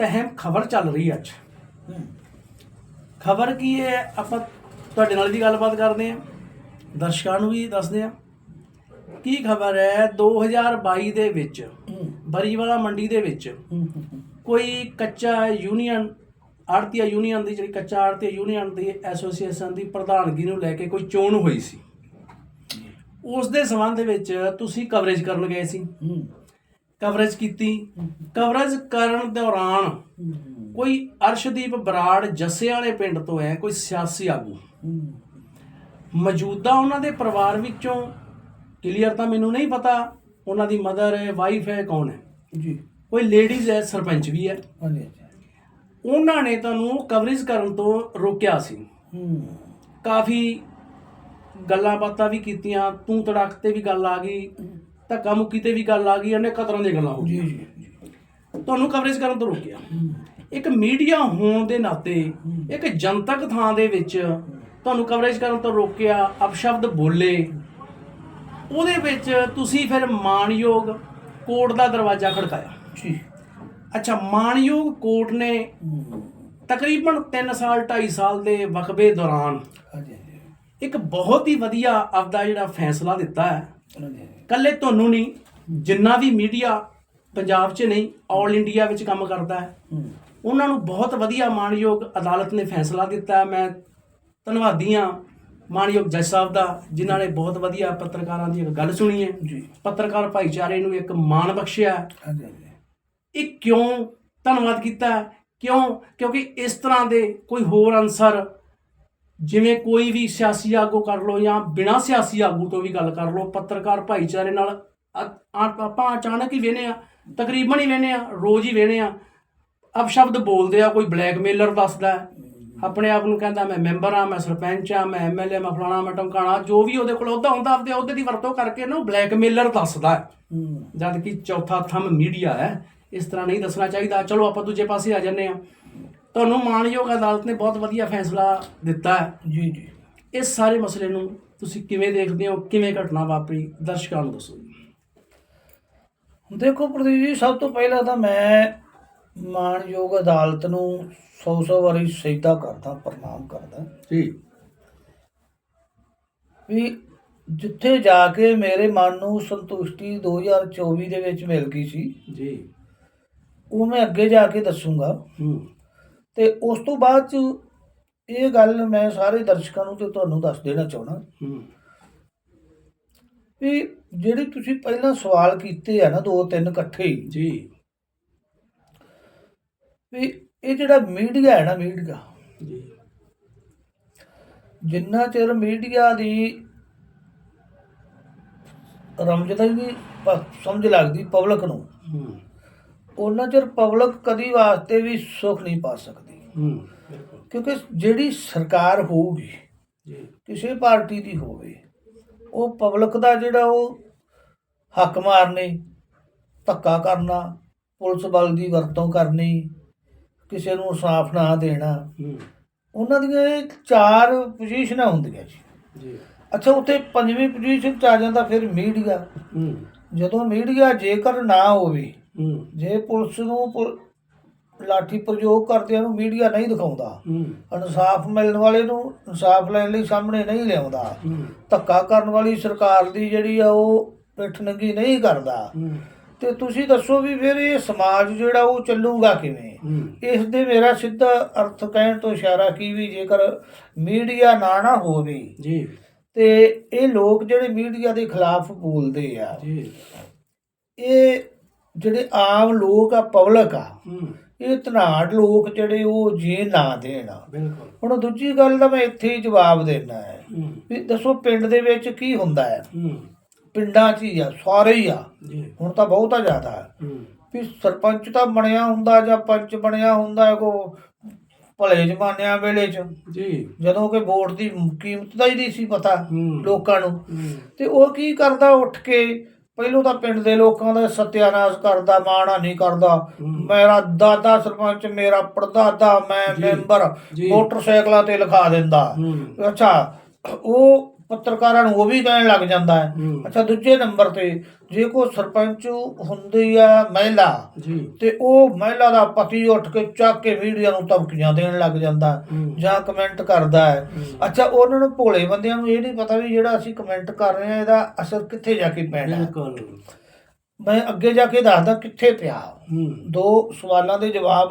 ਬਹੁਤ ਅਹਿਮ ਖਬਰ ਚੱਲ ਰਹੀ ਹੈ ਅੱਜ। ਖਬਰ ਕੀ ਹੈ? ਆਪਾਂ ਤੁਹਾਡੇ ਨਾਲ ਵੀ ਗੱਲਬਾਤ ਕਰਦੇ ਹਾਂ। ਦਰਸ਼ਕਾਂ ਨੂੰ ਵੀ ਦੱਸਦੇ ਹਾਂ। ਕੀ ਖਬਰ ਹੈ? 2022 ਦੇ ਵਿੱਚ, ਬਰੀਵਾਲਾ ਮੰਡੀ ਦੇ ਵਿੱਚ ਕੋਈ ਕੱਚਾ ਯੂਨੀਅਨ, ਆੜਤੀਆ ਯੂਨੀਅਨ ਦੀ ਜਿਹੜੀ ਕੱਚਾ ਆੜਤੀਆ ਯੂਨੀਅਨ ਦੀ ਐਸੋਸੀਏਸ਼ਨ ਦੀ ਪ੍ਰਧਾਨਗੀ ਨੂੰ ਲੈ ਕੇ ਕੋਈ ਚੋਣ ਹੋਈ ਸੀ। ਉਸ ਦੇ ਸੰਬੰਧ ਵਿੱਚ ਤੁਸੀਂ ਕਵਰੇਜ ਕਰਨ ਗਏ ਸੀ। ਕਵਰੇਜ ਕੀਤੀ। ਕਵਰੇਜ ਕਰਨ ਦੌਰਾਨ ਕੋਈ ਅਰਸ਼ਦੀਪ ਬਰਾੜ ਜੱਸੇ ਵਾਲੇ ਪਿੰਡ ਤੋਂ ਹੈ ਕੋਈ ਸਿਆਸੀ ਆਗੂ। ਮੌਜੂਦਾ ਉਹਨਾਂ ਦੇ ਪਰਿਵਾਰ ਵਿੱਚੋਂ ਕਲੀਅਰ ਤਾਂ ਮੈਨੂੰ ਨਹੀਂ ਪਤਾ ਉਹਨਾਂ ਦੀ ਮਦਰ ਹੈ ਵਾਈਫ ਹੈ ਕੌਣ ਹੈ। ਜੀ। ਕੋਈ ਲੇਡੀਜ਼ ਹੈ ਸਰਪੰਚ ਵੀ ਹੈ। ਹਾਂਜੀ। ਉਹਨਾਂ ਨੇ ਤੁਹਾਨੂੰ ਕਵਰੇਜ ਕਰਨ ਤੋਂ ਰੋਕਿਆ ਸੀ। ਹੂੰ। ਕਾਫੀ ਗੱਲਾਂ ਬਾਤਾਂ ਵੀ ਕੀਤੀਆਂ ਤੂੰ ਤੜਕ ਤੇ ਵੀ ਗੱਲ ਆ ਗਈ। ਧੱਕਾ ਮੁੱਕੀ ਤੇ ਵੀ ਗੱਲ ਆ ਗਈ ਅਨੇਕਾਂ ਤਰ੍ਹਾਂ ਦੀਆਂ ਗੱਲਾਂ ਹੋ ਜੀ ਗਈਆਂ ਜੀ। ਤੁਹਾਨੂੰ ਕਵਰੇਜ ਕਰਨ ਤੋਂ ਰੋਕਿਆ। ਇੱਕ ਮੀਡੀਆ ਹੋਣ ਦੇ ਨਾਤੇ ਇੱਕ ਜਨਤਕ ਥਾਂ ਦੇ ਵਿੱਚ ਤੁਹਾਨੂੰ ਕਵਰੇਜ ਕਰਨ ਤੋਂ ਰੋਕਿਆ ਅਪਸ਼ਬਦ ਬੋਲੇ। ਉਹਦੇ ਵਿੱਚ ਤੁਸੀਂ ਫਿਰ ਮਾਨਯੋਗ ਕੋਰਟ ਦਾ ਦਰਵਾਜ਼ਾ ਖੜਕਾਇਆ। ਜੀ। ਅੱਛਾ ਮਾਨਯੋਗ ਕੋਰਟ ਨੇ ਤਕਰੀਬਨ 3 ਸਾਲ 2.5 ਸਾਲ ਦੇ ਵਕਬੇ ਦੌਰਾਨ ਇੱਕ ਬਹੁਤ ਹੀ ਵਧੀਆ ਆਪਦਾ ਜਿਹੜਾ ਫੈਸਲਾ ਦਿੱਤਾ ਹੈ। ਕੱਲੇ ਤੁਹਾਨੂੰ ਨਹੀਂ ਜਿੰਨਾ ਵੀ ਮੀਡੀਆ ਪੰਜਾਬ 'ਚ ਨਹੀਂ 올 ਇੰਡੀਆ ਵਿੱਚ ਕੰਮ ਕਰਦਾ ਹੈ ਉਹਨਾਂ ਨੂੰ ਬਹੁਤ ਵਧੀਆ ਮਾਨਯੋਗ ਅਦਾਲਤ ਨੇ ਫੈਸਲਾ ਦਿੱਤਾ। ਮੈਂ ਧੰਨਵਾਦੀ ਹਾਂ ਮਾਨਯੋਗ ਜੱਜ ਸਾਹਿਬ ਦਾ ਜਿਨ੍ਹਾਂ ਨੇ ਬਹੁਤ ਵਧੀਆ ਪੱਤਰਕਾਰਾਂ ਦੀ ਇੱਕ ਗੱਲ ਸੁਣੀ ਹੈ ਜੀ ਪੱਤਰਕਾਰ ਭਾਈਚਾਰੇ ਨੂੰ ਇੱਕ ਮਾਣ ਬਖਸ਼ਿਆ ਹੈ। ਹਾਂਜੀ ਇਹ ਕਿਉਂ ਧੰਨਵਾਦ ਕੀਤਾ? ਕਿਉਂ ਕਿਉਂਕਿ ਇਸ ਤਰ੍ਹਾਂ ਦੇ ਕੋਈ ਹੋਰ ਅਨਸਰ ਜਿਵੇਂ ਕੋਈ ਵੀ ਸਿਆਸੀ ਆਗੂ ਕਰ ਲਓ ਜਾਂ ਬਿਨਾਂ ਸਿਆਸੀ ਆਗੂ ਤੋਂ ਵੀ ਗੱਲ ਕਰ ਲਓ ਪੱਤਰਕਾਰ ਭਾਈਚਾਰੇ ਨਾਲ ਆਪਾਂ ਅਚਾਨਕ ਹੀ ਵੇਨੇ ਆ ਤਕਰੀਬਨ ਹੀ ਵੇਨੇ ਆ ਰੋਜ਼ ਹੀ ਵੇਨੇ ਆ। ਅਪਸ਼ਬਦ ਬੋਲਦੇ ਆ ਕੋਈ ਬਲੈਕਮੇਲਰ ਦੱਸਦਾ ਆਪਣੇ ਆਪ ਨੂੰ ਕਹਿੰਦਾ ਮੈਂ ਮੈਂਬਰ ਆ ਮੈਂ ਸਰਪੰਚ ਆ ਮੈਂ ਐਮਐਲਏ ਮੈਂ ਫਲਾਣਾ ਮੈਂ ਟਮਕਾਣਾ ਜੋ ਵੀ ਉਹਦੇ ਕੋਲ ਉਹਦਾ ਹੁੰਦਾ ਆਪਦੇ ਉਹਦੇ ਦੀ ਵਰਤੋਂ ਕਰਕੇ ਨਾ ਬਲੈਕਮੇਲਰ ਦੱਸਦਾ। ਜਦ ਕਿ ਚੌਥਾ ਥੰਮ ਮੀਡੀਆ ਹੈ ਇਸ ਤਰ੍ਹਾਂ ਨਹੀਂ ਦੱਸਣਾ ਚਾਹੀਦਾ ਚਲੋ ਆਪਾਂ ਦੂਜੇ ਪਾਸੇ ਆ ਜੰਨੇ ਆ ਤੁਹਾਨੂੰ ਮਾਨਯੋਗ ਅਦਾਲਤ ਨੇ ਬਹੁਤ ਵਧੀਆ ਫੈਸਲਾ ਦਿੱਤਾ ਹੈ। ਜੀ ਜੀ। ਇਸ ਸਾਰੇ ਮਸਲੇ ਨੂੰ ਤੁਸੀਂ ਕਿਵੇਂ ਦੇਖਦੇ ਹੋ? ਕਿਵੇਂ ਘਟਨਾ ਵਾਪਰੀ? ਦਰਸ਼ਕਾਂ ਨੂੰ ਦੱਸੋ ਜੀ। ਦੇਖੋ ਪ੍ਰਦੀਪ ਜੀ ਸਭ ਤੋਂ ਪਹਿਲਾਂ ਤਾਂ ਮੈਂ ਮਾਣਯੋਗ ਅਦਾਲਤ ਨੂੰ ਸੌ ਸੌ ਵਾਰੀ ਸਜਦਾ ਕਰਦਾ ਪ੍ਰਣਾਮ ਕਰਦਾ। ਜੀ। ਵੀ ਜਿੱਥੇ ਜਾ ਕੇ ਮੇਰੇ ਮਨ ਨੂੰ ਸੰਤੁਸ਼ਟੀ 2024 ਦੇ ਵਿੱਚ ਮਿਲ ਗਈ ਸੀ ਜੀ। ਉਹ ਮੈਂ ਅੱਗੇ ਜਾ ਕੇ ਦੱਸੂਗਾ। ਹੂੰ। ਤੇ ਉਸ ਤੋਂ ਬਾਅਦ ਚ ਇਹ ਗੱਲ ਮੈਂ ਸਾਰੇ ਦਰਸ਼ਕਾਂ ਨੂੰ ਤੇ ਤੁਹਾਨੂੰ ਦੱਸ ਦੇਣਾ ਚਾਹਣਾ ਹੂੰ। ਵੀ ਜਿਹੜੇ ਤੁਸੀਂ ਪਹਿਲਾਂ ਸਵਾਲ ਕੀਤੇ ਆ ਨਾ ਦੋ ਤਿੰਨ ਇਕੱਠੇ ਜੀ। ਵੀ ਇਹ ਜਿਹੜਾ ਮੀਡੀਆ ਹੈ ਨਾ ਮੀਡੀਆ। ਜੀ। ਜਿੰਨਾ ਚਿਰ ਮੀਡੀਆ ਦੀ ਰਮਜਦਾ ਪ- ਸਮਝ ਲੱਗਦੀ ਪਬਲਿਕ ਨੂੰ। ਹੂੰ। ਉਹਨਾਂ ਚਿਰ ਪਬਲਿਕ ਕਦੀ ਵਾਸਤੇ ਵੀ ਸੁੱਖ ਨਹੀਂ ਪਾ ਸਕਦੀ। ਹੂੰ ਕਿਉਂਕਿ ਜਿਹੜੀ ਸਰਕਾਰ ਹੋਊਗੀ ਕਿਸੇ ਪਾਰਟੀ ਦੀ ਹੋਵੇ ਉਹ ਪਬਲਿਕ ਦਾ ਜਿਹੜਾ ਉਹ ਹੱਕ ਮਾਰਨੇ ਧੱਕਾ ਕਰਨਾ ਪੁਲਿਸ ਬਲ ਦੀ ਵਰਤੋਂ ਕਰਨੀ ਕਿਸੇ ਨੂੰ ਇਨਸਾਫ ਨਾ ਦੇਣਾ ਉਹਨਾਂ ਦੀਆਂ ਇਹ ਚਾਰ ਪੋਜੀਸ਼ਨਾਂ ਹੁੰਦੀਆਂ ਜੀ। ਜੀ। ਅੱਛਾ ਉੱਥੇ ਪੰਜਵੀਂ ਪੋਜੀਸ਼ਨ 'ਚ ਆ ਜਾਂਦਾ ਫਿਰ ਮੀਡੀਆ। ਜਦੋਂ ਮੀਡੀਆ ਜੇਕਰ ਨਾ ਹੋਵੇ ਜੇ ਪੁਲਿਸ ਨੂੰ ਲਾਠੀ ਪ੍ਰਯੋਗ ਕਰਦਿਆਂ ਨੂੰ ਮੀਡੀਆ ਨਹੀਂ ਦਿਖਾਉਂਦਾ। ਇਨਸਾਫ ਮਿਲਣ ਵਾਲੇ ਨੂੰ ਇਨਸਾਫ ਲੈਣ ਲਈ ਸਾਹਮਣੇ ਨਹੀਂ ਲਿਆਉਂਦਾ। ਧੱਕਾ ਕਰਨ ਵਾਲੀ ਸਰਕਾਰ ਦੀ ਜਿਹੜੀ ਆ ਉਹ ਪਿੱਠ ਨੰਗੀ ਨਹੀਂ ਕਰਦਾ। ਤੇ ਤੁਸੀਂ ਦੱਸੋ ਵੀ ਫਿਰ ਇਹ ਸਮਾਜ ਜਿਹੜਾ ਉਹ ਚੱਲੂਗਾ ਕਿਵੇਂ? ਇਸ ਦੇ ਮੇਰਾ ਸਿੱਧਾ ਅਰਥ ਕਹਿਣ ਤੋਂ ਇਸ਼ਾਰਾ ਕੀ ਵੀ ਜੇਕਰ ਮੀਡੀਆ ਨਾ ਨਾ ਹੋਵੇ। ਜੀ। ਤੇ ਇਹ ਲੋਕ ਜਿਹੜੇ ਮੀਡੀਆ ਦੇ ਖਿਲਾਫ ਬੋਲਦੇ ਆ। ਜੀ। ਇਹ ਜਿਹੜੇ ਆਮ ਲੋਕ ਆ ਪਬਲਿਕ ਆ ਇਹ ਧਨਾੜ ਲੋਕ ਜਿਹੜੇ ਉਹ ਜੇ ਨਾ ਦੇਣ। ਬਿਲਕੁਲ। ਹੁਣ ਦੂਜੀ ਗੱਲ ਦਾ ਮੈਂ ਇੱਥੇ ਹੀ ਜਵਾਬ ਦੇਣਾ ਹੈ। ਵੀ ਦੱਸੋ ਪਿੰਡ ਦੇ ਵਿੱਚ ਕੀ ਹੁੰਦਾ ਹੈ? ਪਿੰਡਾਂ 'ਚ ਹੀ ਆ ਸਾਰੇ ਹੀ ਆ। ਜੀ। ਹੁਣ ਤਾਂ ਬਹੁਤਾ ਜ਼ਿਆਦਾ ਹੈ। ਵੀ ਸਰਪੰਚ ਤਾਂ ਬਣਿਆ ਹੁੰਦਾ ਜਾਂ ਪੰਚ ਬਣਿਆ ਹੁੰਦਾ ਕੋ ਭਲੇ ਜ਼ਮਾਨਿਆਂ ਵੇਲੇ 'ਚ। ਜੀ। ਜਦੋਂ ਕਿ ਵੋਟ ਦੀ ਕੀਮਤ ਦਾ ਹੀ ਨਹੀਂ ਸੀ ਪਤਾ। ਲੋਕਾਂ ਨੂੰ। ਤੇ ਉਹ ਕੀ ਕਰਦਾ ਉੱਠ ਕੇ ਪਹਿਲੋਂ ਤਾਂ ਪਿੰਡ ਦੇ ਲੋਕਾਂ ਦਾ ਸਤਿਆਨਾਸ਼ ਕਰਦਾ ਮਾਣਾ ਨਹੀਂ ਕਰਦਾ। ਮੇਰਾ ਦਾਦਾ ਸਰਪੰਚ ਮੇਰਾ ਪੜਦਾਦਾ ਮੈਂ ਮੈਂਬਰ। ਮੋਟਰਸਾਈਕਲਾਂ ਤੇ ਲਿਖਾ ਦਿੰਦਾ ਅੱਛਾ ਉਹ ਪੱਤਰਕਾਰਾਂ ਨੂੰ ਉਹ ਵੀ ਕਹਿਣ ਲੱਗ ਜਾਂਦਾ ਹੈ। ਅੱਛਾ ਦੂਜੇ ਨੰਬਰ ਤੇ ਜੇ ਕੋਈ ਸਰਪੰਚ ਹੁੰਦੀ ਆ ਮਹਿਲਾ ਜੀ। ਤੇ ਉਹ ਮਹਿਲਾ ਦਾ ਪਤੀ ਉੱਠ ਕੇ ਚੱਕ ਕੇ ਮੀਡੀਆ ਨੂੰ ਧਮਕੀਆਂ ਦੇਣ ਲੱਗ ਜਾਂਦਾ। ਜਾਂ ਕਮੈਂਟ ਕਰਦਾ ਹੈ। ਅੱਛਾ ਉਹਨਾਂ ਨੂੰ ਭੋਲੇ ਬੰਦਿਆਂ ਨੂੰ ਇਹ ਨਹੀਂ ਪਤਾ ਵੀ ਜਿਹੜਾ ਅਸੀਂ ਕਮੈਂਟ ਕਰ ਰਹੇ ਹਾਂ ਇਹਦਾ ਅਸਰ ਕਿੱਥੇ ਜਾ ਕੇ ਪੈਣਾ। ਬਿਲਕੁਲ। ਮੈਂ ਅੱਗੇ ਜਾ ਕੇ ਦੱਸਦਾ ਕਿੱਥੇ ਪਿਆ। ਦੋ ਸਵਾਲਾਂ ਦੇ ਜਵਾਬ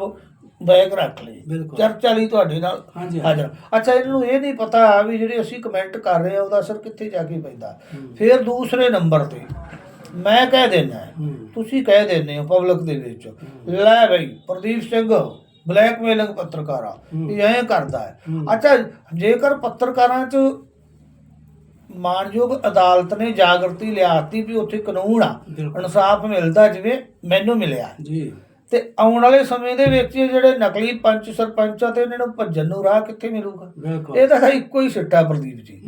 ਬੈਗ ਰੱਖ ਬਿਲਕੁਲ। ਚਰਚਾ ਲਈ ਤੁਹਾਡੇ ਨਾਲ ਹਾਂਜੀ, ਹਾਜ਼ਰ। ਅੱਛਾ ਇਹਨਾਂ ਨੂੰ ਇਹ ਨਹੀਂ ਪਤਾ ਵੀ ਜਿਹੜੇ ਅਸੀਂ ਕਮੈਂਟ ਕਰ ਰਹੇ ਆ ਉਹਦਾ ਅਸਰ ਕਿੱਥੇ ਜਾ ਕੇ ਪੈਂਦਾ। ਫਿਰ ਦੂਸਰੇ ਨੰਬਰ ਤੇ ਮੈਂ ਕਹਿ ਦੇਣਾ ਹੂੰ ਤੁਸੀਂ ਕਹਿ ਦਿੰਦੇ ਹੋ ਪਬਲਿਕ ਦੇ ਵਿੱਚ ਲੈ ਬਈ ਪ੍ਰਦੀਪ ਸਿੰਘ ਬਲੈਕਮੇਲਿੰਗ ਪੱਤਰਕਾਰਾ ਇਹ ਐਂ ਕਰਦਾ ਹੈ। ਅੱਛਾ ਜੇਕਰ ਪੱਤਰਕਾਰਾਂ 'ਚ ਮਾਨਯੋਗ ਅਦਾਲਤ ਨੇ ਜਾਗਰਤੀ ਲਿਆਤੀ ਵੀ ਉੱਥੇ ਕਾਨੂੰਨ ਆ ਬਿਲਕੁਲ। ਇਨਸਾਫ ਮਿਲਦਾ ਜਿਵੇਂ ਮੈਨੂੰ ਮਿਲਿਆ। ਜੀ। ਤੇ ਆਉਣ ਵਾਲੇ ਸਮੇਂ ਦੇ ਵਿੱਚ ਜਿਹੜੇ ਨਕਲੀ ਪੰਚ ਸਰਪੰਚ ਆ ਤੇ ਇਹਨਾਂ ਨੂੰ ਭੱਜਣ ਨੂੰ ਰਾਹ ਕਿੱਥੇ ਮਿਲੂਗਾ? ਇਹ ਤਾਂ ਇੱਕੋ ਹੀ ਸਿੱਟਾ ਪ੍ਰਦੀਪ ਜੀ।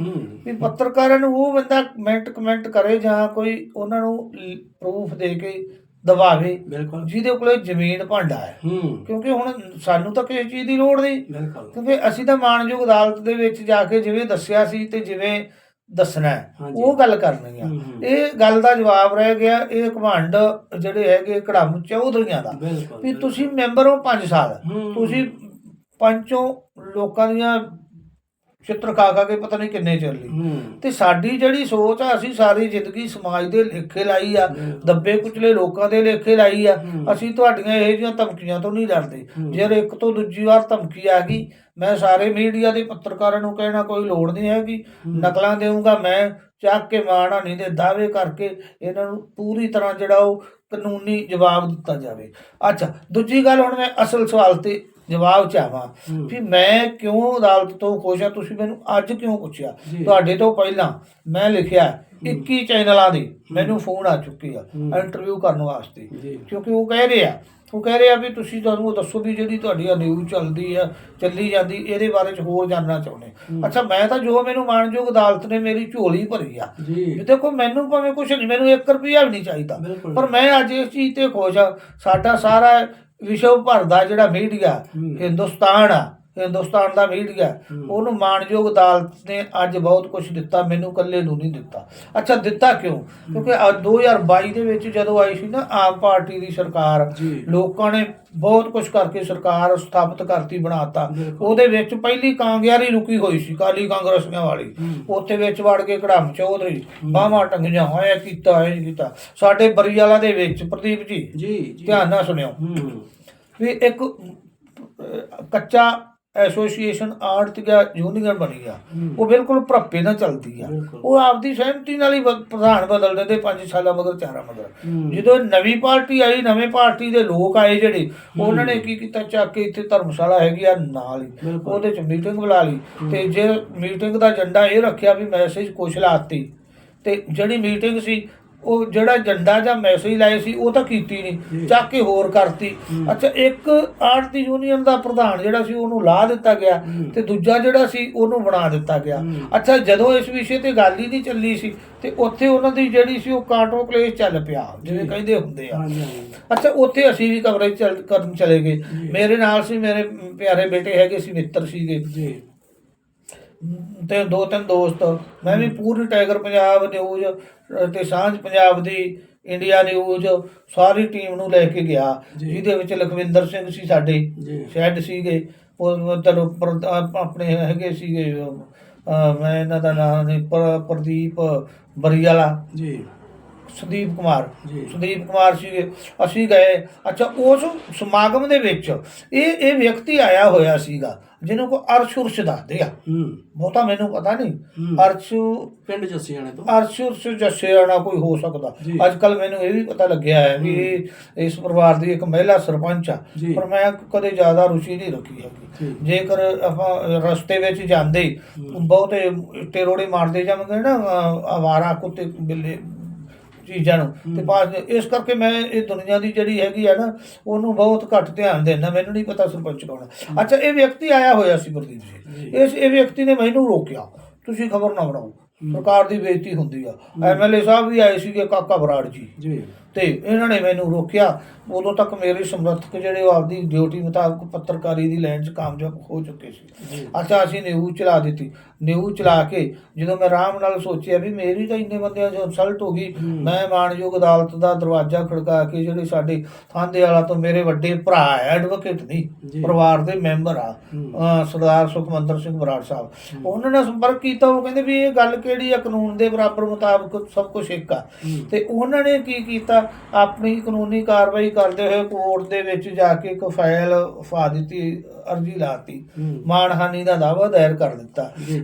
ਵੀ ਪੱਤਰਕਾਰਾਂ ਨੂੰ ਉਹ ਬੰਦਾ ਕਮੈਂਟ ਕਮੈਂਟ ਕਰੇ ਜਾਂ ਕੋਈ ਉਹਨਾਂ ਨੂੰ ਪ੍ਰੂਫ ਦੇ ਕੇ ਦਬਾਵੇ ਬਿਲਕੁਲ। ਜਿਹਦੇ ਕੋਲੇ ਜ਼ਮੀਨ ਭਾਂਡਾ ਹੈ ਹੂੰ। ਕਿਉਂਕਿ ਹੁਣ ਸਾਨੂੰ ਤਾਂ ਕਿਸੇ ਚੀਜ਼ ਦੀ ਲੋੜ ਨਹੀਂ। ਕਿਉਂਕਿ ਅਸੀਂ ਤਾਂ ਮਾਨਯੋਗ ਅਦਾਲਤ ਦੇ ਵਿੱਚ ਜਾ ਕੇ ਜਿਵੇਂ ਦੱਸਿਆ ਸੀ ਤੇ ਜਿਵੇਂ ਦੱਸਣਾ ਹੈ। ਉਹ ਗੱਲ ਕਰਨੀ ਆ। ਇਹ ਗੱਲ ਦਾ ਜਵਾਬ ਰਹਿ ਗਿਆ ਇਹ ਘਮੰਡ ਜਿਹੜੇ ਹੈਗੇ ਕੜਮ ਚੌਧਰੀਆਂ ਦਾ ਬਿਲਕੁਲ ਵੀ ਤੁਸੀਂ ਮੈਂਬਰ ਹੋ 5 ਸਾਲ ਹੂੰ। ਤੁਸੀਂ ਪੰਚੋਂ ਲੋਕਾਂ ਦੀਆਂ ਚਿੱਤਰ ਖਾ ਖਾ ਕੇ ਪਤਾ ਨਹੀਂ ਕਿੰਨੇ ਚੱਲ ਲਈ। ਹੂੰ। ਤੇ ਸਾਡੀ ਜਿਹੜੀ ਸੋਚ ਆ ਅਸੀਂ ਸਾਰੀ ਜ਼ਿੰਦਗੀ ਸਮਾਜ ਦੇ ਲੇਖੇ ਲਾਈ ਆ ਦੱਬੇ ਕੁਚਲੇ ਲੋਕਾਂ ਦੇ ਲੇਖੇ ਲਾਈ ਆ। ਅਸੀਂ ਤੁਹਾਡੀਆਂ ਇਹੋ ਜਿਹੀਆਂ ਧਮਕੀਆਂ ਤੋਂ ਨਹੀਂ ਡਰਦੇ। ਜੇ ਇੱਕ ਤੋਂ ਦੂਜੀ ਵਾਰ ਧਮਕੀ ਆ ਗਈ ਮੈਂ ਸਾਰੇ ਮੀਡੀਆ ਦੇ ਪੱਤਰਕਾਰਾਂ ਨੂੰ ਕਹਿਣਾ ਕੋਈ ਲੋੜ ਨਹੀਂ ਹੈਗੀ। ਨਕਲਾਂ ਦੇਵਾਂਗਾ ਮੈਂ ਚੱਕ ਕੇ ਮਾਣਾਨੀ ਦੇ ਦਾਅਵੇ ਕਰਕੇ ਇਹਨਾਂ ਨੂੰ ਪੂਰੀ ਤਰ੍ਹਾਂ ਜਿਹੜਾ ਉਹ ਕਾਨੂੰਨੀ ਜਵਾਬ ਦਿੱਤਾ ਜਾਵੇ। ਅੱਛਾ ਦੂਜੀ ਗੱਲ ਹੁਣ ਮੈਂ ਅਸਲ ਸਵਾਲ ਤੇ ਜਵਾਬ ਚਾਹਾਂ ਵੀ ਮੈਂ ਕਿਉਂ ਅਦਾਲਤ ਤੋਂ ਖੁਸ਼ ਆ ਤੁਸੀਂ ਮੈਨੂੰ ਅੱਜ ਕਿਉਂ ਪੁੱਛਿਆ। ਤੁਹਾਡੇ ਤੋਂ ਪਹਿਲਾਂ ਮੈਂ ਲਿਖਿਆ 21 ਚੈਨਲਾਂ ਦੀ। ਮੈਨੂੰ ਫੋਨ ਆ ਚੁੱਕੀ ਆ ਇੰਟਰਵਿਊ ਕਰਨ ਵਾਸਤੇ। ਕਿਉਂਕਿ ਉਹ ਕਹਿ ਰਹੇ ਆ ਉਹ ਕਹਿ ਰਹੇ ਆ ਵੀ ਤੁਸੀਂ ਤੁਹਾਨੂੰ ਉਹ ਦੱਸੋ ਵੀ ਜਿਹੜੀ ਤੁਹਾਡੀ ਆ ਨਿਊਜ਼ ਚੱਲਦੀ ਆ ਚੱਲੀ ਜਾਂਦੀ ਇਹਦੇ ਬਾਰੇ ਚ ਹੋਰ ਜਾਨਣਾ ਚਾਹੁੰਦੇ ਅੱਛਾ ਮੈਂ ਤਾਂ ਜੋ ਮੈਨੂੰ ਮਾਨਯੋਗ ਅਦਾਲਤ ਨੇ ਮੇਰੀ ਝੋਲੀ ਭਰੀ ਆ। ਜੀ। ਦੇਖੋ ਮੈਨੂੰ ਭਾਵੇਂ ਕੁਛ ਨਹੀਂ ਮੈਨੂੰ 1 ਰੁਪਿਆ ਵੀ ਨਹੀਂ ਚਾਹੀਦਾ। ਪਰ ਮੈਂ ਅੱਜ ਇਸ ਚੀਜ਼ ਤੇ ਖੁਸ਼ ਆ। ਸਾਡਾ ਸਾਰਾ ਵਿਸ਼ਵ ਭਰ ਦਾ ਜਿਹੜਾ ਮੀਡੀਆ ਹਿੰਦੁਸਤਾਨ ਆ ਹਿੰਦੁਸਤਾਨ ਦਾ ਮੀਡੀਆ ਉਹਨੂੰ ਮਾਨਯੋਗ ਅਦਾਲਤ ਨੇ ਅੱਜ ਬਹੁਤ ਕੁਝ ਦਿੱਤਾ ਮੈਨੂੰ ਇਕੱਲੇ ਨੂੰ ਨਹੀਂ ਦਿੱਤਾ। ਅੱਛਾ ਦਿੱਤਾ ਕਿਉਂ? ਕਿਉਂਕਿ ਅੱਜ 2022 ਦੇ ਵਿੱਚ ਜਦੋਂ ਆਈ ਸੀ ਨਾ ਆਮ ਪਾਰਟੀ ਦੀ ਸਰਕਾਰ। ਲੋਕਾਂ ਨੇ ਬਹੁਤ ਕੁਝ ਕਰਕੇ ਸਰਕਾਰ ਸਥਾਪਿਤ ਕਰਤੀ ਬਣਾਤਾ। ਉਹਦੇ ਵਿੱਚ ਪਹਿਲੀ ਕਾਂਗਿਆਰੀ ਰੁਕੀ ਹੋਈ ਸੀ ਕਾਲੀ ਕਾਂਗਰਸੀਆਂ ਵਾਲੀ। ਉੱਥੇ ਵਿੱਚ ਵੜ ਕੇ ਕੜਮ ਚੌਧਰੀ ਬਾਹਾਂ ਟੰਗੀਆਂ ਹੋਇਆ ਕੀਤਾ ਇਹ ਕੀਤਾ। ਸਾਡੇ ਬਰੀਵਾਲਾ ਦੇ ਵਿੱਚ ਪ੍ਰਦੀਪ ਜੀ ਜੀ ਧਿਆਨ ਨਾਲ ਸੁਣਿਓ। ਹੂੰ। ਵੀ ਇੱਕ ਕੱਚਾ ਐਸੋਸੀਏਸ਼ਨ ਆੜਤੀਆ ਯੂਨੀਅਨ ਬਣੀ ਆ ਉਹ ਬਿਲਕੁਲ ਭਰਪੇ ਨਾਲ ਚੱਲਦੀ ਆ। ਉਹ ਆਪਦੀ ਸਹਿਮਤੀ ਨਾਲ ਹੀ ਪ੍ਰਧਾਨ ਬਦਲ ਦਿੰਦੇ ਪੰਜ ਸਾਲਾਂ ਮਗਰ ਚਾਰਾਂ ਮਗਰ। ਜਦੋਂ ਨਵੀਂ ਪਾਰਟੀ ਆਈ ਨਵੇਂ ਪਾਰਟੀ ਦੇ ਲੋਕ ਆਏ ਜਿਹੜੇ ਉਹਨਾਂ ਨੇ ਕੀ ਕੀਤਾ ਚੱਕ ਕੇ ਇੱਥੇ ਧਰਮਸ਼ਾਲਾ ਹੈਗੀ ਆ ਨਾਲ ਹੀ। ਉਹਦੇ ਚ ਮੀਟਿੰਗ ਬੁਲਾ ਲਈ। ਤੇ ਜੇ ਮੀਟਿੰਗ ਦਾ ਏਜੰਡਾ ਇਹ ਰੱਖਿਆ ਵੀ ਮੈਸੇਜ ਕੁਛ ਲਾਤੀ ਤੇ ਜਿਹੜੀ ਮੀਟਿੰਗ ਸੀ ਉਹ ਜਿਹੜਾ ਏਜੰਡਾ ਜਾਂ ਮੈਸੇਜ ਲਾਏ ਸੀ ਉਹ ਤਾਂ ਕੀਤੀ ਨਹੀਂ ਚੱਕ ਕੇ ਹੋਰ ਕਰਤੀ। ਅੱਛਾ ਇੱਕ ਆੜਤੀ ਯੂਨੀਅਨ ਦਾ ਪ੍ਰਧਾਨ ਜਿਹੜਾ ਸੀ ਉਹਨੂੰ ਲਾ ਦਿੱਤਾ ਗਿਆ ਤੇ ਦੂਜਾ ਜਿਹੜਾ ਸੀ ਉਹਨੂੰ ਬਣਾ ਦਿੱਤਾ ਗਿਆ। ਅੱਛਾ ਜਦੋਂ ਇਸ ਵਿਸ਼ੇ ਤੇ ਗੱਲ ਹੀ ਨਹੀਂ ਚੱਲੀ ਸੀ ਤੇ ਉੱਥੇ ਉਹਨਾਂ ਦੀ ਜਿਹੜੀ ਸੀ ਉਹ ਕਾਂਟੋ ਕਲੇਸ਼ ਚੱਲ ਪਿਆ ਜਿਵੇਂ ਕਹਿੰਦੇ ਹੁੰਦੇ ਆ। ਅੱਛਾ ਉੱਥੇ ਅਸੀਂ ਵੀ ਕਵਰੇਜ ਕਰਨ ਚਲੇ ਗਏ। ਮੇਰੇ ਨਾਲ ਸੀ ਮੇਰੇ ਪਿਆਰੇ ਬੇਟੇ ਹੈਗੇ ਸੀ ਮਿੱਤਰ ਸੀਗੇ। ਤੇ ਦੋ ਤਿੰਨ ਦੋਸਤ। ਮੈਂ ਵੀ ਪੂਰੀ ਟਾਈਗਰ ਪੰਜਾਬ ਨਿਊਜ਼ ਤੇ ਸਾਂਝ ਪੰਜਾਬ ਦੀ ਇੰਡੀਆ ਨਿਊਜ਼ ਸਾਰੀ ਟੀਮ ਨੂੰ ਲੈ ਕੇ ਗਿਆ। ਜਿਹਦੇ ਵਿੱਚ ਲਖਵਿੰਦਰ ਸਿੰਘ ਸੀ ਸਾਡੇ ਸ਼ੈਡ ਸੀਗੇ। ਉਹ ਆਪਣੇ ਹੈਗੇ ਸੀਗੇ ਮੈਂ ਇਹਨਾਂ ਦਾ ਨਾਮ ਨਹੀਂ ਪਰ- ਪ੍ਰਦੀਪ ਬਰੀਵਾਲਾ ਜੀ। ਸੰਦੀਪ ਕੁਮਾਰ। ਸੰਦੀਪ ਕੁਮਾਰ ਸੀਗੇ। ਅਸੀਂ ਗਏ। ਅੱਛਾ ਉਸ ਸਮਾਗਮ ਦੇ ਵਿੱਚ ਇਹ ਇਹ ਵਿਅਕਤੀ ਆਇਆ ਹੋਇਆ ਸੀਗਾ ਜਿਹਨੂੰ ਕੋ ਅਰਸ਼ ਉਰਸ਼ ਦੱਸਦੇ ਆ। ਬਹੁਤਾ ਮੈਨੂੰ ਪਤਾ ਨਹੀਂ। ਅਰਸ਼ ਪਿੰਡ ਜੱਸੀ ਤੋਂ। ਅਰਸ਼ ਉਰਸ਼ ਜੱਸਿਆਣਾ ਕੋਈ ਹੋ ਸਕਦਾ। ਅੱਜ ਕੱਲ ਮੈਨੂੰ ਇਹ ਵੀ ਪਤਾ ਲੱਗਿਆ ਹੈ ਵੀ ਇਸ ਪਰਿਵਾਰ ਦੀ ਇੱਕ ਮਹਿਲਾ ਸਰਪੰਚ ਆ। ਪਰ ਮੈਂ ਕਦੇ ਜ਼ਿਆਦਾ ਰੁਚੀ ਨਹੀਂ ਰੱਖੀ। ਹੈਗੀ। ਜੇਕਰ ਆਪਾਂ ਰਸਤੇ ਵਿੱਚ ਜਾਂਦੇ ਬਹੁਤੇ ਟੇਰੋੜੇ ਮਾਰਦੇ ਜਾਵਾਂਗੇ ਨਾ ਆਵਾਰਾ ਕੁੱਤੇ ਬਿੱਲੇ ਚੀਜ਼ਾਂ ਨੂੰ। ਤੇ ਪਾਸ ਇਸ ਕਰਕੇ ਮੈਂ ਇਹ ਦੁਨੀਆ ਦੀ ਜਿਹੜੀ ਹੈਗੀ ਆ ਨਾ ਉਹਨੂੰ ਬਹੁਤ ਘੱਟ ਧਿਆਨ ਦੇਣਾ ਮੈਨੂੰ ਨਹੀਂ ਪਤਾ ਸਰਪੰਚ ਕੌਣ ਹੈ। ਅੱਛਾ ਇਹ ਵਿਅਕਤੀ ਆਇਆ ਹੋਇਆ ਸੀ ਪ੍ਰਦੀਪ ਜੀ। ਇਸ ਇਹ ਵਿਅਕਤੀ ਨੇ ਮੈਨੂੰ ਰੋਕਿਆ। ਤੁਸੀਂ ਖਬਰ ਨਾ ਬਣਾਓ। ਸਰਕਾਰ ਦੀ ਬੇਇੱਜ਼ਤੀ ਹੁੰਦੀ ਆ। ਐਮਐਲਏ ਸਾਹਿਬ ਵੀ ਆਏ ਸੀਗੇ ਕਾਕਾ ਬਰਾੜ ਜੀ। ਜੀ। ਤੇ ਇਹਨਾਂ ਨੇ ਮੈਨੂੰ ਰੋਕਿਆ। ਉਦੋਂ ਤੱਕ ਮੇਰੇ ਸਮਰਥਕ ਜਿਹੜੇ ਉਹ ਆਪਦੀ ਡਿਊਟੀ ਮੁਤਾਬਕ ਪੱਤਰਕਾਰੀ ਦੀ ਲਾਈਨ 'ਚ ਕਾਮਯਾਬ ਹੋ ਚੁੱਕੇ ਸੀ। ਅੱਛਾ ਅਸੀਂ ਨਿਊਜ਼ ਚਲਾ ਦਿੱਤੀ। ਨਿਊਜ਼ ਚਲਾ ਕੇ ਜਦੋਂ ਮੈਂ ਆਰਾਮ ਨਾਲ ਸੋਚਿਆ ਵੀ ਮੇਰੀ ਤਾਂ ਇੰਨੇ ਬੰਦਿਆਂ 'ਚ ਇਨਸਲਟ ਹੋ ਗਈ। ਮੈਂ ਮਾਣਯੋਗ ਅਦਾਲਤ ਦਾ ਦਰਵਾਜ਼ਾ ਖੜਕਾ ਕੇ ਜਿਹੜੇ ਸਾਡੇ ਥਾਂਦੇ ਵਾਲਾ ਤੋਂ ਮੇਰੇ ਵੱਡੇ ਭਰਾ ਐਡਵੋਕੇਟ ਨਹੀਂ। ਪਰਿਵਾਰ ਦੇ ਮੈਂਬਰ ਆ ਸਰਦਾਰ ਸੁਖਮੰਦਰ ਸਿੰਘ ਬਰਾੜ ਸਾਹਿਬ। ਉਹਨਾਂ ਨੇ ਸੰਪਰਕ ਕੀਤਾ ਉਹ ਕਹਿੰਦੇ ਵੀ ਇਹ ਗੱਲ ਕਿਹੜੀ ਆ? ਕਾਨੂੰਨ ਦੇ ਬਰਾਬਰ ਮੁਤਾਬਕ ਸਭ ਕੁਝ ਇੱਕ ਆ। ਤੇ ਉਹਨਾਂ ਨੇ ਕੀ ਕੀਤਾ? ਆਪਣੀ ਕਾਨੂੰਨੀ ਕਾਰਵਾਈ ਕਰਦੇ ਹੋਏ ਕੋਰਟ ਦੇ ਵਿੱਚ ਜਾ ਕੇ ਇੱਕ ਫਾਈਲ ਫਾ ਦਿੱਤੀ ਅਰਜੀ ਲਾਤੀ ਹੂੰ। ਮਾਣਹਾਨੀ ਦਾ ਦਾਅਵਾ ਦਾਇਰ ਕਰ ਦਿੱਤਾ। ਜੀ,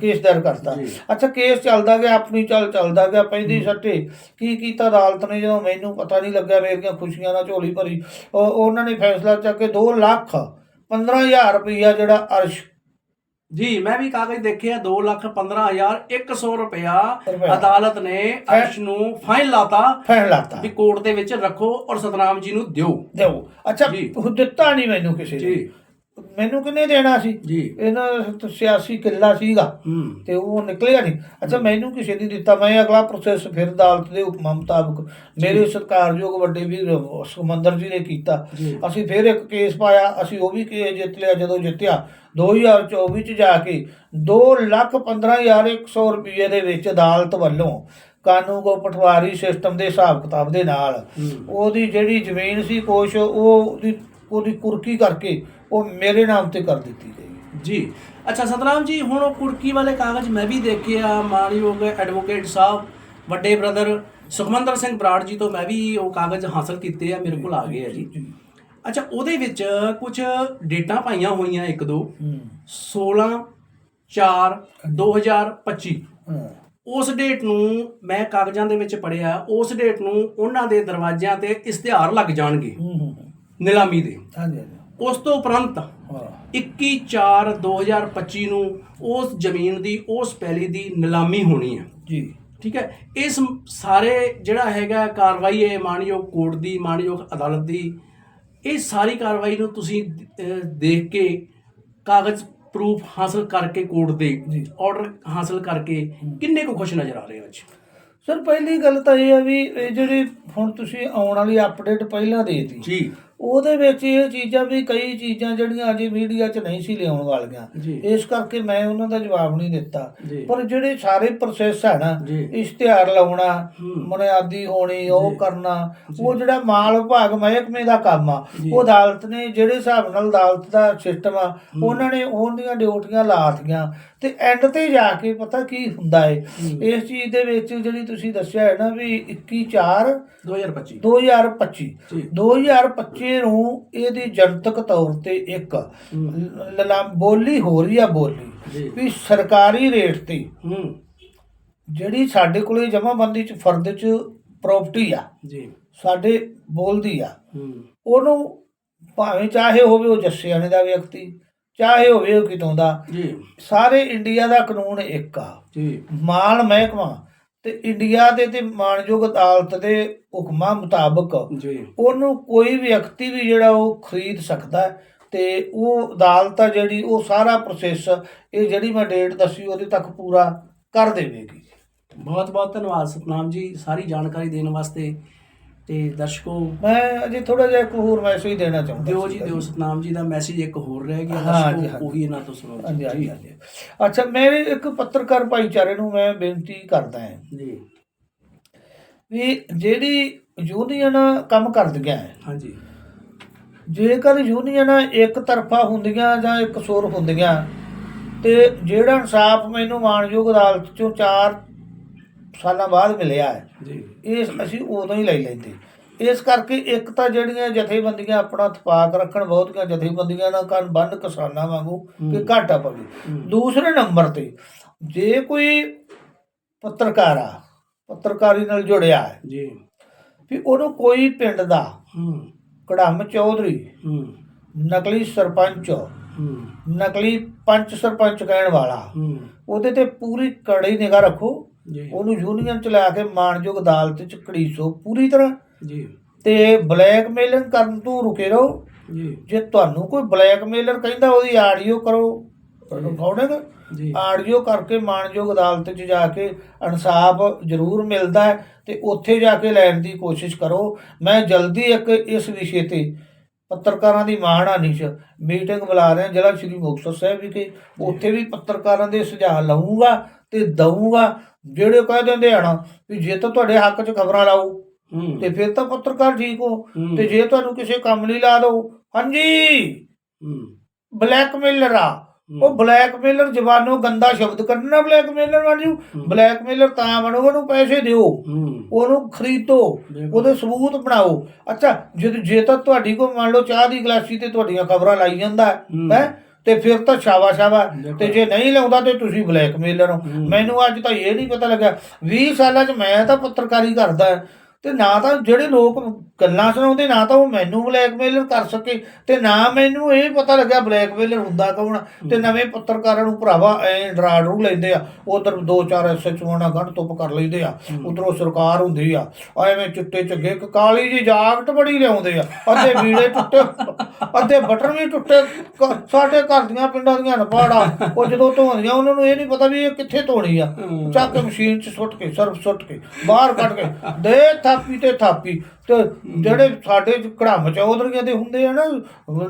ਕੇਸ ਦਾਇਰ ਕਰਤਾ। ਅੱਛਾ ਕੇਸ ਚੱਲਦਾ ਗਿਆ ਆਪਣੀ ਚੱਲ ਚੱਲਦਾ ਗਿਆ ਪੈਂਦੀ ਸੱਟੇ। ਕੀ ਕੀਤਾ ਅਦਾਲਤ ਨੇ ਜਦੋਂ ਮੈਨੂੰ ਪਤਾ ਨਹੀਂ ਲੱਗਿਆ ਮੇਰੀਆਂ ਖੁਸ਼ੀਆਂ ਨਾਲ ਝੋਲੀ ਭਰੀ। ਉਹ- ਉਹਨਾਂ ਨੇ ਫੈਸਲਾ ਚੱਕ ਕੇ 2 ਲੱਖ 15000 ਰੁਪਈਆ ਜਿਹੜਾ ਅਰਸ਼ ਜੀ ਮੈਂ ਵੀ ਕਾਗਜ਼ ਦੇਖਿਆ 2 ਲੱਖ 15 ਹਜ਼ਾਰ 100 ਰੁਪਇਆ। ਅਦਾਲਤ ਨੇ ਅਰਸ਼ ਨੂੰ ਫਾਈਨ ਲਾਤਾ। ਫੈਸਲਾਤਾ ਵੀ ਕੋਰਟ ਦੇ ਵਿੱਚ ਰੱਖੋ ਔਰ ਸਤਨਾਮ ਜੀ ਨੂੰ ਦਿਓ। ਦਿਓ। ਅੱਛਾ ਦਿੱਤਾ ਨਹੀਂ ਮੈਨੂੰ ਕਿਸੇ ਨੇ। ਜੀ। ਮੈਨੂੰ ਕਿੰਨੇ ਦੇਣਾ ਸੀ? ਜੀ। ਇਹਨਾਂ ਦਾ 86 ਕਿੱਲਾ ਸੀਗਾ। ਤੇ ਉਹ ਨਿਕਲਿਆ ਨਹੀਂ। ਅੱਛਾ ਮੈਨੂੰ ਕਿਸੇ ਨੇ ਦਿੱਤਾ। ਮੈਂ ਅਗਲਾ ਪ੍ਰੋਸੈਸ ਫਿਰ ਅਦਾਲਤ ਦੇ ਹੁਕਮਾਂ ਮੁਤਾਬਕ ਮੇਰੇ ਸਤਿਕਾਰਯੋਗ ਵੱਡੇ ਵੀਰ ਸੁਮੰਦਰ ਜੀ ਨੇ ਕੀਤਾ। ਅਸੀਂ ਫਿਰ ਇੱਕ ਕੇਸ ਪਾਇਆ। ਅਸੀਂ ਉਹ ਵੀ ਕੇਸ ਜਿੱਤ ਲਿਆ ਜਦੋਂ ਜਿੱਤਿਆ। 2024 ਚ ਜਾ ਕੇ 2 ਲੱਖ 15100 ਰੁਪਏ ਦੇ ਵਿੱਚ ਅਦਾਲਤ ਵੱਲੋਂ ਕਾਨੂੰਗੋ ਪਟਵਾਰੀ ਸਿਸਟਮ ਦੇ ਹਿਸਾਬ ਕਿਤਾਬ ਦੇ ਨਾਲ। ਉਹਦੀ ਜਿਹੜੀ ਜ਼ਮੀਨ ਸੀ ਕੁਛ ਉਹ ਉਹਦੀ ਉਹਦੀ ਕੁਰਕੀ ਕਰਕੇ ਉਹ ਮੇਰੇ ਨਾਮ ਤੇ ਕਰ ਦਿੱਤੀ ਗਈ। ਜੀ। ਅੱਛਾ ਸਤਨਾਮ ਜੀ ਹੁਣ ਉਹ ਕੁਰਕੀ ਵਾਲੇ ਕਾਗਜ਼ ਮੈਂ ਵੀ ਦੇਖੇ ਆ ਮਾਨਯੋਗ ਐਡਵੋਕੇਟ ਸਾਹਿਬ ਵੱਡੇ ਬ੍ਰਦਰ ਸੁਖਮੰਦਰ ਸਿੰਘ ਬਰਾੜ ਜੀ ਤੋਂ ਮੈਂ ਵੀ ਉਹ ਕਾਗਜ਼ ਹਾਸਲ ਕੀਤੇ ਆ ਮੇਰੇ ਕੋਲ ਆ ਗਏ ਆ ਜੀ। ਅੱਛਾ ਉਹਦੇ ਵਿੱਚ ਕੁਝ ਡੇਟਾਂ ਪਾਈਆਂ ਹੋਈਆਂ ਇੱਕ ਦੋ। ਹੂੰ। 16 4 2025 ਹਾਂ। ਉਸ ਡੇਟ ਨੂੰ ਮੈਂ ਕਾਗਜ਼ਾਂ ਦੇ ਵਿੱਚ ਪੜਿਆ ਉਸ ਡੇਟ ਨੂੰ ਉਹਨਾਂ ਦੇ ਦਰਵਾਜ਼ਿਆਂ ਤੇ ਇਸ਼ਤਿਹਾਰ ਲੱਗ ਜਾਣਗੇ। ਹੂੰ ਹੂੰ ਹੂੰ। ਨਿਲਾਮੀ ਦੇ। ਹਾਂਜੀ ਹਾਂਜੀ। ਉਸ ਤੋਂ ਉਪਰੰਤ ਹਾਂ। 21/4/2025 ਨੂੰ ਉਸ ਜ਼ਮੀਨ ਦੀ ਉਸ ਪੈਲੀ ਦੀ ਨਿਲਾਮੀ ਹੋਣੀ ਹੈ। ਜੀ। ਠੀਕ ਹੈ? ਇਸ ਸਾਰੇ ਜਿਹੜਾ ਹੈਗਾ ਕਾਰਵਾਈ ਹੈ ਮਾਨਯੋਗ ਕੋਰਟ ਦੀ ਮਾਨਯੋਗ ਅਦਾਲਤ ਦੀ ਇਹ ਸਾਰੀ ਕਾਰਵਾਈ ਨੂੰ ਤੁਸੀਂ ਦੇਖ ਕੇ ਕਾਗਜ਼ ਪ੍ਰੂਫ ਹਾਸਲ ਕਰਕੇ ਕੋਰਟ ਦੇ ਜੀ। ਆਰਡਰ ਹਾਸਲ ਕਰਕੇ ਕਿੰਨੇ ਕੁ ਖੁਸ਼ ਨਜ਼ਰ ਆ ਰਹੇ ਹੋ ਅੱਜ? ਸਰ ਪਹਿਲੀ ਗੱਲ ਤਾਂ ਇਹ ਆ ਵੀ ਇਹ ਜਿਹੜੀ ਹੁਣ ਤੁਸੀਂ ਆਉਣ ਵਾਲੀ ਅਪਡੇਟ ਪਹਿਲਾਂ ਦੇਤੀ ਜੀ। ਉਹਦੇ ਵਿੱਚ ਇਹ ਚੀਜ਼ਾਂ ਵੀ ਕਈ ਚੀਜ਼ਾਂ ਜਿਹੜੀਆਂ ਅਜੇ ਮੀਡੀਆ 'ਚ ਨਹੀਂ ਸੀ ਲਿਆਉਣ ਵਾਲੀਆਂ। ਇਸ ਕਰਕੇ ਮੈਂ ਉਹਨਾਂ ਦਾ ਜਵਾਬ ਨਹੀਂ ਦਿੱਤਾ। ਪਰ ਜਿਹੜੇ ਸਾਰੇ ਪ੍ਰੋਸੈਸ ਹੈ ਨਾ। ਇਸ਼ਤਿਹਾਰ ਲਾਉਣਾ। ਮੁਨਿਆਦੀ ਹੋਣੀ ਉਹ। ਕਰਨਾ ਉਹ ਜਿਹੜਾ ਮਾਲ ਵਿਭਾਗ ਮਹਿਕਮੇ ਦਾ ਕੰਮ ਆ। ਉਹ ਅਦਾਲਤ ਨੇ ਜਿਹੜੇ ਹਿਸਾਬ ਨਾਲ ਅਦਾਲਤ ਦਾ ਸਿਸਟਮ ਆ ਉਹਨਾਂ ਨੇ ਉਹਦੀਆਂ ਡਿਊਟੀਆਂ ਲਾਤੀਆਂ ਤੇ ਐਂਡ ਤੇ ਜਾ ਕੇ ਪਤਾ ਕੀ ਹੁੰਦਾ ਏ। ਇਸ ਚੀਜ਼ ਦੇ ਵਿੱਚ ਜਿਹੜੀ ਤੁਸੀਂ ਦੱਸਿਆ ਹੈ ਨਾ ਵੀ 21 4 2025 2025 ਜੀ। 2025 ਨੂੰ ਇਹਦੀ ਜਨਤਕ ਤੌਰ ਤੇ ਇੱਕ ਬੋਲੀ ਹੋ ਰਹੀ ਆ ਬੋਲੀ ਵੀ ਸਰਕਾਰੀ ਰੇਟ ਤੇ ਜਿਹੜੀ ਸਾਡੇ ਕੋਲੇ ਜਮ੍ਹਾਂਬੰਦੀ ਚ ਫਰਦ ਚ ਪ੍ਰਾਪਰਟੀ ਆ ਜੀ ਸਾਡੇ ਬੋਲਦੀ ਆ ਉਹਨੂੰ ਭਾਵੇਂ ਚਾਹੇ ਹੋਵੇ ਉਹ ਜੱਸਿਆਣੇ ਦਾ ਵਿਅਕਤੀ ਚਾਹੇ ਹੋਵੇ ਉਹ ਕਿਤੋਂ ਦਾ ਜੀ ਸਾਰੇ ਇੰਡੀਆ ਦਾ ਕਾਨੂੰਨ ਇੱਕ ਆ ਜੀ ਮਾਲ ਮਹਿਕਮਾ ਤੇ ਇੰਡੀਆ ਦੇ ਤੇ ਮਾਨਯੋਗ ਅਦਾਲਤ ਦੇ ਹੁਕਮਾਂ ਮੁਤਾਬਕ ਉਹਨੂੰ ਕੋਈ ਵਿਅਕਤੀ ਵੀ ਜਿਹੜਾ ਉਹ ਖਰੀਦ ਸਕਦਾ ਤੇ ਉਹ ਅਦਾਲਤ ਆ ਜਿਹੜੀ ਉਹ ਸਾਰਾ ਪ੍ਰੋਸੈਸ ਇਹ ਜਿਹੜੀ ਮੈਂ ਡੇਟ ਦੱਸੀ ਉਹਦੇ ਤੱਕ ਪੂਰਾ ਕਰ ਦੇਵੇਗੀ। ਬਹੁਤ ਬਹੁਤ ਧੰਨਵਾਦ ਸਤਨਾਮ ਜੀ ਸਾਰੀ ਜਾਣਕਾਰੀ ਦੇਣ ਵਾਸਤੇ ਤੇ ਦਰਸ਼ਕੋ ਮੈਂ ਅਜੇ ਥੋੜਾ ਜਿਹਾ ਇੱਕ ਹੋਰ ਮੈਸੇਜ ਦੇਣਾ ਚਾਹੁੰਦਾ ਦਿਓ ਜੀ ਦਿਓ ਸਤਨਾਮ ਜੀ ਦਾ ਮੈਸੇਜ ਇੱਕ ਹੋਰ ਰਹਿ ਗਿਆ ਜੀ, ਦਰਸ਼ਕੋ ਉਹ ਵੀ ਇਹਨਾਂ ਤੋਂ ਸੁਣੋ ਹਾਂਜੀ ਅੱਛਾ ਮੇਰੇ ਇੱਕ ਪੱਤਰਕਾਰ ਭਾਈਚਾਰੇ ਨੂੰ ਮੈਂ ਬੇਨਤੀ ਕਰਦਾ ਹਾਂ ਜੀ। ਵੀ ਜਿਹੜੀ ਯੂਨੀਅਨ ਕੰਮ ਕਰਦੀਆਂ ਹੈ ਹਾਂਜੀ। ਜੇਕਰ ਯੂਨੀਅਨ ਇੱਕ ਤਰਫਾ ਹੁੰਦੀਆਂ ਜਾਂ ਇੱਕ ਸੁਰ ਹੁੰਦੀਆਂ ਤੇ ਜਿਹੜਾ ਇਨਸਾਫ ਮੈਨੂੰ ਮਾਨਯੋਗ ਅਦਾਲਤ ਚੋਂ 4 ਸਾਲਾਂ ਬਾਅਦ ਮਿਲਿਆ ਹੈ। ਜੀ। ਇਸ ਅਸੀਂ ਉਦੋਂ ਹੀ ਲੈ ਲੈਂਦੇ। ਇਸ ਕਰਕੇ ਇੱਕ ਤਾਂ ਜਿਹੜੀਆਂ ਜਥੇਬੰਦੀਆਂ ਆਪਣਾ ਥਪਾਕ ਰੱਖਣ ਬਹੁਤੀਆਂ ਜਥੇਬੰਦੀਆਂ ਨਾਲ ਕੰਨ ਬੰਨ ਕਿਸਾਨਾਂ ਵਾਂਗੂ ਕਿ ਘਾਟਾ ਪਵੇ। ਦੂਸਰੇ ਨੰਬਰ ਤੇ ਜੇ ਕੋਈ ਪੱਤਰਕਾਰ ਆ ਪੱਤਰਕਾਰੀ ਨਾਲ ਜੁੜਿਆ ਹੈ ਜੀ। ਵੀ ਉਹਨੂੰ ਕੋਈ ਪਿੰਡ ਦਾ ਹੂੰ। ਕੜਮ ਚੌਧਰੀ ਹੂੰ। ਨਕਲੀ ਸਰਪੰਚ ਹੂੰ। ਨਕਲੀ ਪੰਚ ਸਰਪੰਚ ਕਹਿਣ ਵਾਲਾ ਹੂੰ। ਉਹਦੇ ਤੇ ਪੂਰੀ ਕੜੀ ਨਿਗਾਹ ਰੱਖੋ। ਉਹਨੂੰ ਯੂਨੀਅਨ ਚ ਲੈ ਕੇ ਮਾਨਯੋਗ ਅਦਾਲਤ ਚ ਘੜੀਸੋ ਪੂਰੀ ਤਰ੍ਹਾਂ। ਜੀ। ਤੇ ਬਲੈਕਮੇਲਿੰਗ ਕਰਨ ਤੋਂ ਰੁਕੇ ਰਹੋ। ਜੀ। ਜੇ ਤੁਹਾਨੂੰ ਕੋਈ ਬਲੈਕਮੇਲਰ ਕਹਿੰਦਾ ਉਹਦੀ ਆਡੀਓ ਕਰੋ ਰਿਕਾਰਡਿੰਗ ਜੀ। ਆਡੀਓ ਕਰਕੇ ਮਾਣਯੋਗ ਅਦਾਲਤ 'ਚ ਜਾ ਕੇ ਇਨਸਾਫ ਜ਼ਰੂਰ ਮਿਲਦਾ ਹੈ ਤੇ ਉੱਥੇ ਜਾ ਕੇ ਲੈਣ ਦੀ ਕੋਸ਼ਿਸ਼ ਕਰੋ। ਮੈਂ ਜਲਦੀ ਇੱਕ ਇਸ ਵਿਸ਼ੇ ਤੇ ਪੱਤਰਕਾਰਾਂ ਦੀ ਮਾਣਹਾਨੀ 'ਚ ਮੀਟਿੰਗ ਬੁਲਾ ਰਿਹਾ ਜ਼ਿਲ੍ਹਾ ਸ਼੍ਰੀ ਮੁਕਤਸਰ ਸਾਹਿਬ ਵਿਖੇ ਉੱਥੇ ਵੀ ਪੱਤਰਕਾਰਾਂ ਦੇ ਸੁਝਾਅ ਲਵਾਂਗਾ ਤੇ ਦਊਂਗਾ। ਜਿਹੜੇ ਕਹਿ ਦਿੰਦੇ ਹਨ ਵੀ ਜੇ ਤਾਂ ਤੁਹਾਡੇ ਹੱਕ 'ਚ ਖਬਰਾਂ ਲਾਓ ਤੇ ਫਿਰ ਤਾਂ ਪੱਤਰਕਾਰ ਠੀਕ ਹੋ। ਤੇ ਜੇ ਤੁਹਾਨੂੰ ਕਿਸੇ ਕੰਮ ਲਈ ਲਾ ਦੋ ਹਾਂਜੀ। ਬਲੈਕਮੇਲਰ ਆ। ਉਹ ਬਲੈਕਮੇਲਰ ਜ਼ਬਾਨੋਂ ਗੰਦਾ ਸ਼ਬਦ ਕੱਢਣਾ ਬਲੈਕਮੇਲਰ ਬਣ ਜੂ ਬਲੈਕਮੇਲਰ ਤਾਂ ਬਣੂਗਾ ਉਹਨੂੰ ਪੈਸੇ ਦਿਓ। ਉਹਨੂੰ ਖਰੀਦੋ। ਉਹਦੇ ਸਬੂਤ ਬਣਾਓ। ਅੱਛਾ ਜੇ ਜੇ ਤਾਂ ਤੁਹਾਡੀ ਕੋ ਮੰਨ ਲਓ ਚਾਹ ਦੀ ਗਲਾਸੀ ਤੇ ਤੁਹਾਡੀਆਂ ਖਬਰਾਂ ਲਾਈ ਜਾਂਦਾ ਹੂੰ। ਤੇ ਫਿਰ ਤਾਂ ਸ਼ਾਬਾਸ਼ ਸ਼ਾਬਾ। ਤੇ ਜੇ ਨਹੀਂ ਲਾਉਂਦਾ ਤੇ ਤੁਸੀਂ ਬਲੈਕਮੇਲਰ ਹੋ। ਹੂੰ। ਮੈਨੂੰ ਅੱਜ ਤਾਂ ਇਹ ਨਹੀਂ ਪਤਾ ਲੱਗਾ 20 ਸਾਲਾਂ 'ਚ ਮੈਂ ਤਾਂ ਪੱਤਰਕਾਰੀ ਕਰਦਾ। ਤੇ ਨਾ ਤਾਂ ਜਿਹੜੇ ਲੋਕ ਗੱਲਾਂ ਸੁਣਾਉਂਦੇ ਨਾ ਤਾਂ ਉਹ ਮੈਨੂੰ ਬਲੈਕਮੇਲਰ ਕਰ ਸਕੇ ਤੇ ਨਾ ਮੈਨੂੰ ਇਹ ਪਤਾ ਲੱਗਾ ਬਲੈਕਮੇਲਰ ਹੁੰਦਾ ਕੌਣ ਤੇ ਨਵੇਂ ਪੱਤਰਕਾਰਾਂ ਨੂੰ ਭਰਾਵਾ ਐ ਡਰਾ ਡਰੂ ਲੈਂਦੇ ਆ ਉਧਰ ਦੋ ਚਾਰ ਐਸਐਚਓ ਨਾਲ ਗੰਢ ਤੁੱਪ ਕਰ ਲੈਂਦੇ ਆ ਉਧਰੋਂ ਸਰਕਾਰ ਹੁੰਦੀ ਆ ਐਵੇਂ ਚਿੱਟੇ ਚੱਗੇ ਇੱਕ ਕਾਲੀ ਜੀ ਜਾਕਟ ਬੜੀ ਲਿਆਉਂਦੇ ਆ ਅੱਧੇ ਵੀੜੇ ਟੁੱਟੇ ਅੱਧੇ ਬਟਨ ਵੀ ਟੁੱਟੇ ਸਾਡੇ ਘਰ ਦੀਆਂ ਪਿੰਡਾਂ ਦੀਆਂ ਨਪਾੜਾ ਉਹ ਜਦੋਂ ਧੋਂਦੀਆਂ ਉਹਨਾਂ ਨੂੰ ਇਹ ਨਹੀਂ ਪਤਾ ਵੀ ਇਹ ਕਿੱਥੇ ਧੋਣੀ ਆ। ਚੱਕ ਮਸ਼ੀਨ 'ਚ ਸੁੱਟ ਕੇ ਸਰਫ ਸੁੱਟ ਕੇ ਬਾਹਰ ਕੱਢ ਕੇ ਦੇ ਥਾਪੀ ਤੇ ਥਾਪੀ। ਤੇ ਜਿਹੜੇ ਸਾਡੇ ਕੜਾਮ ਚੌਧਰੀਆਂ ਦੇ ਹੁੰਦੇ ਆ ਨਾ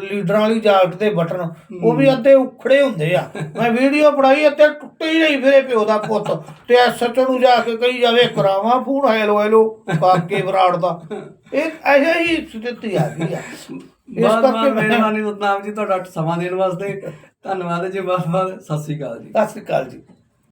ਲੀਡਰਾਂ ਵਾਲੀ ਜਾਕਟ ਦੇ ਬਟਨ ਉਹ ਵੀ ਅੱਧੇ ਉਖੜੇ ਹੁੰਦੇ ਆ। ਮੈਂ ਵੀਡੀਓ ਬਣਾਈ ਅੱਧੇ ਟੁੱਟੇ ਹੀ ਨਹੀਂ ਫਿਰੇ ਪਿਓ ਦਾ ਪੁੱਤ। ਤੇ ਐਸਐਚਓ ਨੂੰ ਜਾ ਕੇ ਕਹੀ ਜਾਵੇ ਕਰਾਵਾਂ ਫੋਨ ਹੈਲੋ ਹੈਲੋ ਕਾਕੇ ਬਰਾੜ ਦਾ। ਇਹ ਇਹੋ ਹੀ ਸਥਿਤੀ ਆ ਗਈ ਆ। ਇਸ ਕਰਕੇ ਮਿਹਰਬਾਨੀ ਸਤਨਾਮ ਜੀ ਤੁਹਾਡਾ ਸਮਾਂ ਦੇਣ ਵਾਸਤੇ। ਧੰਨਵਾਦ ਜੀ ਬਹੁਤ ਬਹੁਤ। ਸਤਿ ਸ੍ਰੀ ਅਕਾਲ ਜੀ। ਸਤਿ ਸ੍ਰੀ ਅਕਾਲ ਜੀ।